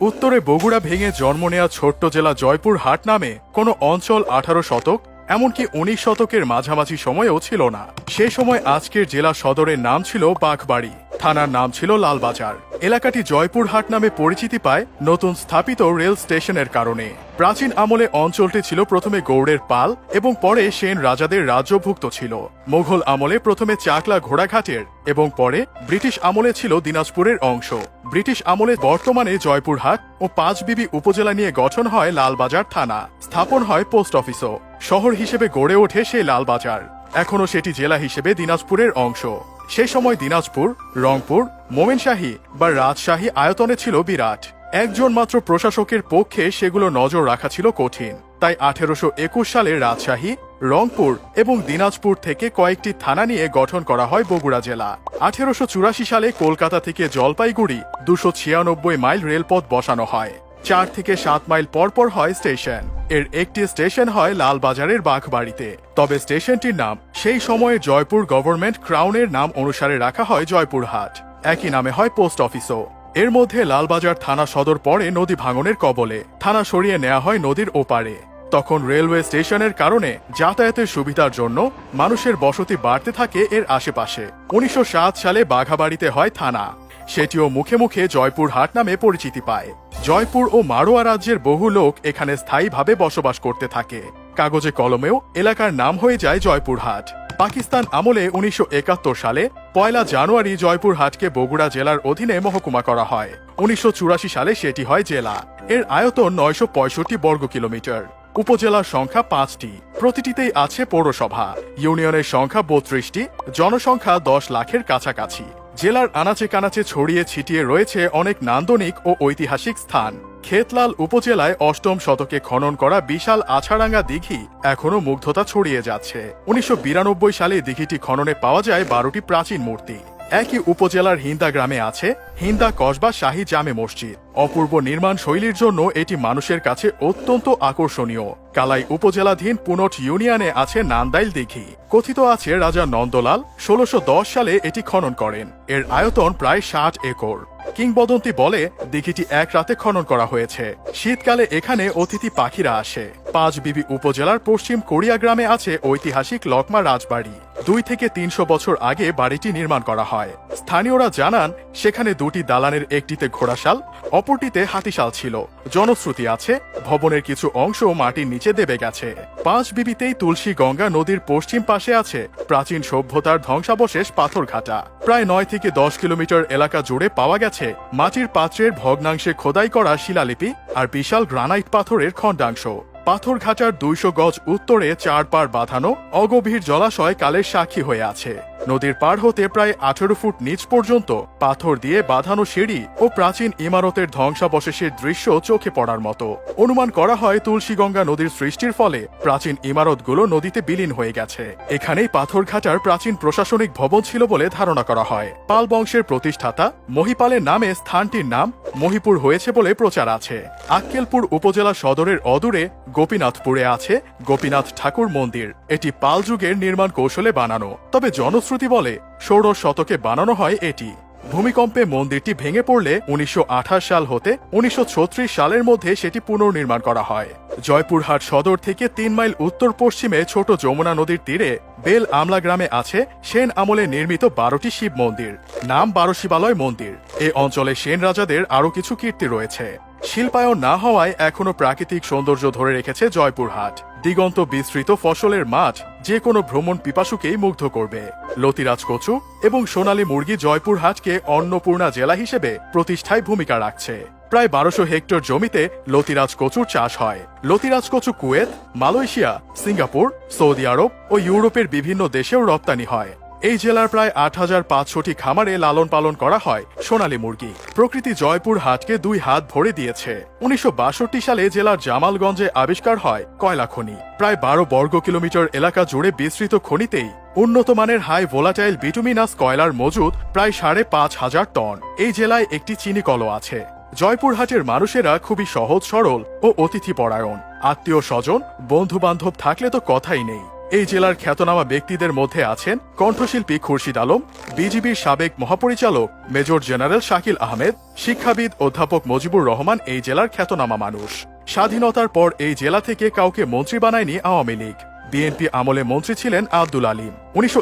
উত্তরে বগুড়া ভেঙে জন্ম নেয়া ছোট্ট জেলা জয়পুর হাট নামে কোনো অঞ্চল আঠারো শতক, এমনকি উনিশ শতকের মাঝামাঝি সময়েও ছিল না। সে সময় আজকের জেলা সদরের নাম ছিল বাঘবাড়ি। থানার নাম ছিল লালবাজার। এলাকাটি জয়পুরহাট নামে পরিচিতি পায় নতুন স্থাপিত রেল স্টেশনের কারণে। প্রাচীন আমলে অঞ্চলটি ছিল প্রথমে গৌড়ের পাল এবং পরে সেন রাজাদের রাজ্যভুক্ত ছিল। মুঘল আমলে প্রথমে চাকলা ঘোড়াঘাটের এবং পরে ব্রিটিশ আমলে ছিল দিনাজপুরের অংশ। ব্রিটিশ আমলে বর্তমানে জয়পুরহাট ও পাঁচবিবি উপজেলা নিয়ে গঠন হয় লালবাজার থানা। স্থাপন হয় পোস্ট অফিসও। শহর হিসেবে গড়ে ওঠে সেই লালবাজার। এখনও সেটি জেলা হিসেবে দিনাজপুরের অংশ। সে সময় দিনাজপুর, রংপুর, মোমেনশাহী বা রাজশাহী আয়তনে ছিল বিরাট। একজন মাত্র প্রশাসকের পক্ষে সেগুলো নজর রাখা ছিল কঠিন। তাই আঠেরোশো একুশ সালে রাজশাহী, রংপুর এবং দিনাজপুর থেকে কয়েকটি থানা নিয়ে গঠন করা হয় বগুড়া জেলা। আঠেরোশো চুরাশি সালে কলকাতা থেকে জলপাইগুড়ি দুশো ছিয়ানব্বই মাইল রেলপথ বসানো হয়। চার থেকে সাত মাইল পর পর হয় স্টেশন। এর একটি স্টেশন হয় লালবাজারের বাঘবাড়িতে। তবে স্টেশনটির নাম সেই সময়ে জয়পুর গভর্নমেন্ট ক্রাউনের নাম অনুসারে রাখা হয় জয়পুরহাট। একই নামে হয় পোস্ট অফিসও। এর মধ্যে লালবাজার থানা সদর পড়ে নদী ভাঙনের কবলে। থানা সরিয়ে নেওয়া হয় নদীর ওপারে। তখন রেলওয়ে স্টেশনের কারণে যাতায়াতের সুবিধার জন্য মানুষের বসতি বাড়তে থাকে এর আশেপাশে। উনিশশো সাত সালে বাঘাবাড়িতে হয় থানা। সেটিও মুখে মুখে জয়পুর হাট নামে পরিচিতি পায়। জয়পুর ও মারোয়া রাজ্যের বহু লোক এখানে স্থায়ীভাবে বসবাস করতে থাকে। কাগজে কলমেও এলাকার নাম হয়ে যায় জয়পুরহাট। পাকিস্তান আমলে উনিশশো একাত্তর সালে পয়লা জানুয়ারি জয়পুরহাটকে বগুড়া জেলার অধীনে মহকুমা করা হয়। উনিশশো চুরাশি সালে সেটি হয় জেলা। এর আয়তন নয়শো পঁয়ষট্টি বর্গ কিলোমিটার। উপজেলার সংখ্যা পাঁচটি। প্রতিটিতেই আছে পৌরসভা। ইউনিয়নের সংখ্যা বত্রিশটি। জনসংখ্যা দশ লাখের কাছাকাছি। জেলার আনাচে কানাচে ছড়িয়ে ছিটিয়ে রয়েছে অনেক নান্দনিক ও ঐতিহাসিক স্থান। খেতলাল উপজেলায় অষ্টম শতকে খনন করা বিশাল আছাড়াঙ্গা দিঘি এখনও মুগ্ধতা ছড়িয়ে যাচ্ছে। উনিশশো বিরানব্বই সালে দিঘিটি খননে পাওয়া যায় বারোটি প্রাচীন মূর্তি। একই উপজেলার হিন্দা গ্রামে আছে হিন্দা কসবা শাহী জামে মসজিদ। অপূর্ব নির্মাণ শৈলীর জন্য এটি মানুষের কাছে অত্যন্ত আকর্ষণীয়। কালাই উপজেলাধীন পুনট ইউনিয়নে আছে নান্দাইল দিঘি। কথিত আছে রাজা নন্দলাল ষোলশো সালে এটি খনন করেন। এর আয়তন প্রায় ষাট একর। কিংবদন্তি বলে, দিঘিটি এক রাতে খনন করা হয়েছে। শীতকালে এখানে অতিথি পাখিরা আসে। পাঁচ বিবি উপজেলার পশ্চিম কোরিয়া গ্রামে আছে ঐতিহাসিক লকমা রাজবাড়ি। দুই থেকে তিনশো বছর আগে বাড়িটি নির্মাণ করা হয়। স্থানীয়রা জানান, সেখানে দুটি দালানের একটিতে ঘোড়াশাল, অপরটিতে হাতিশাল ছিল। জনশ্রুতি আছে, ভবনের কিছু অংশ মাটির নিচে দেবে গেছে। পাঁচ বিবিতেই তুলসী গঙ্গা নদীর পশ্চিম পাশে আছে প্রাচীন সভ্যতার ধ্বংসাবশেষ পাথরঘাটা। প্রায় নয় থেকে দশ কিলোমিটার এলাকা জুড়ে পাওয়া গেছে মাটির পাত্রের ভগ্নাংশে খোদাই করা শিলালিপি আর বিশাল গ্রানাইট পাথরের খণ্ডাংশ। পাথরঘাটার দুইশো গজ উত্তরে চার পার বাঁধানো অগভীর জলাশয় কালের সাক্ষী হয়ে আছে। নদীর পার হতে প্রায় আঠেরো ফুট নিচ পর্যন্ত পাথর দিয়ে বাঁধানো সিঁড়ি ও প্রাচীন ইমারতের ধ্বংসাবশেষের দৃশ্য চোখে পড়ার মতো। অনুমান করা হয় তুলসীগঙ্গা নদীর সৃষ্টির ফলে প্রাচীন ইমারতগুলো নদীতে বিলীন হয়ে গেছে। এখানেই পাথরঘাটার প্রাচীন প্রশাসনিক ভবন ছিল বলে ধারণা করা হয়। পাল বংশের প্রতিষ্ঠাতা মহিপালের নামে স্থানটির নাম মহিপুর হয়েছে বলে প্রচার আছে। আক্কেলপুর উপজেলা সদরের অদূরে গোপীনাথপুরে আছে গোপীনাথ ঠাকুর মন্দির। এটি পাল যুগের নির্মাণ কৌশলে বানানো। তবে জনশ্রুতি বলে, ষোড়শ শতকে বানানো হয় এটি। ভূমিকম্পে মন্দিরটি ভেঙে পড়লে উনিশশো আঠাশ সাল হতে উনিশশো ছত্রিশ সালের মধ্যে সেটি পুনর্নির্মাণ করা হয়। জয়পুরহাট সদর থেকে তিন মাইল উত্তর পশ্চিমে ছোট যমুনা নদীর তীরে বেল আমলা গ্রামে আছে সেন আমলে নির্মিত বারোটি শিব মন্দির। নাম বারো শিবালয় মন্দির। এ অঞ্চলে সেন রাজাদের আরও কিছু কীর্তি রয়েছে। শিল্পায়ন না হওয়ায় এখনও প্রাকৃতিক সৌন্দর্য ধরে রেখেছে জয়পুরহাট। দিগন্ত বিস্তৃত ফসলের মাঠ যে কোনো ভ্রমণ পিপাসুকেই মুগ্ধ করবে। লতিরাজ কচু এবং সোনালী মুরগি জয়পুরহাটকে অন্নপূর্ণা জেলা হিসেবে প্রতিষ্ঠায় ভূমিকা রাখছে। প্রায় বারোশো হেক্টর জমিতে লতিরাজ কচুর চাষ হয়। লতিরাজ কচু Kuwait, Malaysia, Singapore, Saudi Arabia ও ইউরোপের বিভিন্ন দেশেও রপ্তানি হয়। এই জেলার প্রায় আট হাজার পাঁচশোটি খামারে লালন পালন করা হয় সোনালী মুরগি। প্রকৃতি জয়পুর হাটকে দুই হাত ভরে দিয়েছে। উনিশশো বাষট্টি সালে জেলার জামালগঞ্জে আবিষ্কার হয় কয়লা খনি। প্রায় বারো বর্গ কিলোমিটার এলাকা জুড়ে বিস্তৃত খনিতেই উন্নত মানের হাই ভোলাটাইল বিটুমিনাস কয়লার মজুদ প্রায় সাড়ে পাঁচ হাজার টন। এই জেলায় একটি চিনি কলও আছে। জয়পুরহাটের মানুষেরা খুবই সহজ সরল ও অতিথি পরায়ণ আত্মীয় স্বজন বন্ধু বান্ধব থাকলে তো কথাই নেই। এই জেলার খ্যাতনামা ব্যক্তিদের মধ্যে আছেন কণ্ঠশিল্পী খুরশিদ আলম, বিজিবির সাবেক মহাপরিচালক মেজর জেনারেল শাকিল আহমেদ, শিক্ষাবিদ অধ্যাপক মজিবুর রহমান এই জেলার খ্যাতনামা মানুষ। স্বাধীনতার পর এই জেলা থেকে কাউকে মন্ত্রী বানায়নি আওয়ামী লীগ। বিএনপি আমলে মন্ত্রী ছিলেন আব্দুল আলিম। উনিশশো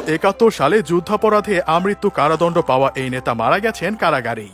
সালে যুদ্ধাপরাধে আমৃত্যু কারাদণ্ড পাওয়া এই নেতা মারা গেছেন কারাগারেই।